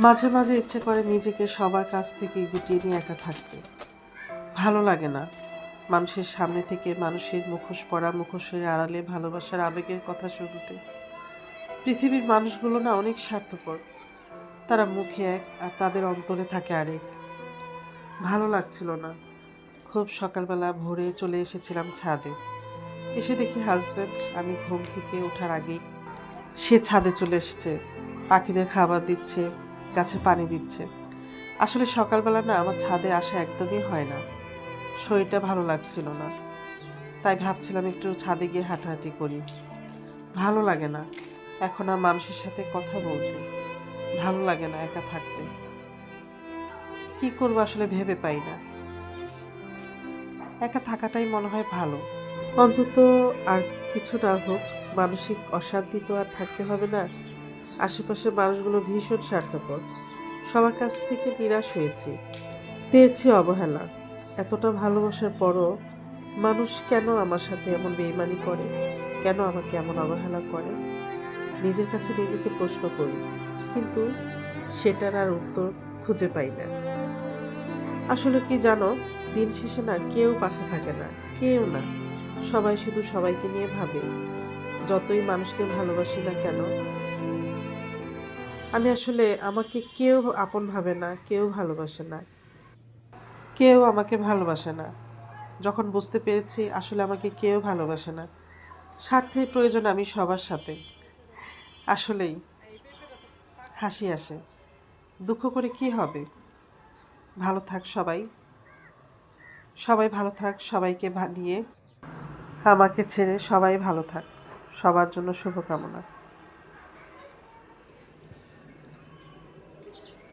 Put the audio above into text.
মাঝে মাঝে ইচ্ছে করে নিজেকে সবার কাছ থেকে গুটিয়ে নিয়ে একা থাকতে। ভালো লাগে না। মানুষের সামনে থেকে মানুষের মুখোশ পরা, মুখোশের আড়ালে ভালোবাসার আবেগের কথা শুনতে। পৃথিবীর মানুষগুলো না অনেক স্বার্থপর। তারা মুখে এক আর তাদের অন্তরে থাকে আরেক। ভালো লাগছিল না। খুব সকালবেলা ভোরে চলে এসেছিলাম ছাদে। এসে দেখি হাজব্যান্ড আমি ঘুম থেকে ওঠার আগেই সে ছাদে চলে এসেছে। পাখিদের খাবার দিচ্ছে। গাছে পানি দিচ্ছে। আসলে সকালবেলা না আমার ছাদে আসা একদমই হয় না। শরীরটা ভালো লাগছিল না। তাই ভাবছিলাম একটু ছাদে গিয়ে হাঁটাহাঁটি করি। ভালো লাগে না। এখন আর মানুষের সাথে কথা বলতে ভালো লাগে না একা থাকতে। কি করব আসলে ভেবে পাই না। একা থাকাটাই মনে হয় ভালো। অন্তত আর কিছু না হোক মানসিক অশান্তি তো আর থাকতে হবে না। আশেপাশের মানুষগুলো ভীষণ স্বার্থপর। সবার কাছ থেকে নিরাশ হয়েছি। পেয়েছি অবহেলা। এতটা ভালোবাসার পরও মানুষ কেন আমার সাথে এমন বেইমানি করে? কেন আমাকে এমন অবহেলা করে? নিজের কাছে নিজেকে প্রশ্ন করি, কিন্তু সেটার আর উত্তর খুঁজে পাই না। আসলে কি জানো, দিন শেষে না কেউ পাশে থাকে না, কেউ না। সবাই শুধু সবাইকে নিয়ে ভাবে। যতই মানুষকে ভালোবাসি না কেন আমি আসলে আমাকে কেউ আপন ভাবে না, কেউ ভালোবাসে না, কেউ আমাকে ভালোবাসে না। যখন বুঝতে পেরেছি আসলে আমাকে কেউ ভালোবাসে না, স্বার্থের প্রয়োজন আমি সবার সাথে। আসলেই হাসি আসে। দুঃখ করে কি হবে? ভালো থাক সবাই। সবাই ভালো থাক, সবাইকে নিয়ে আমাকে ছেড়ে সবাই ভালো থাক। সবার জন্য শুভকামনা।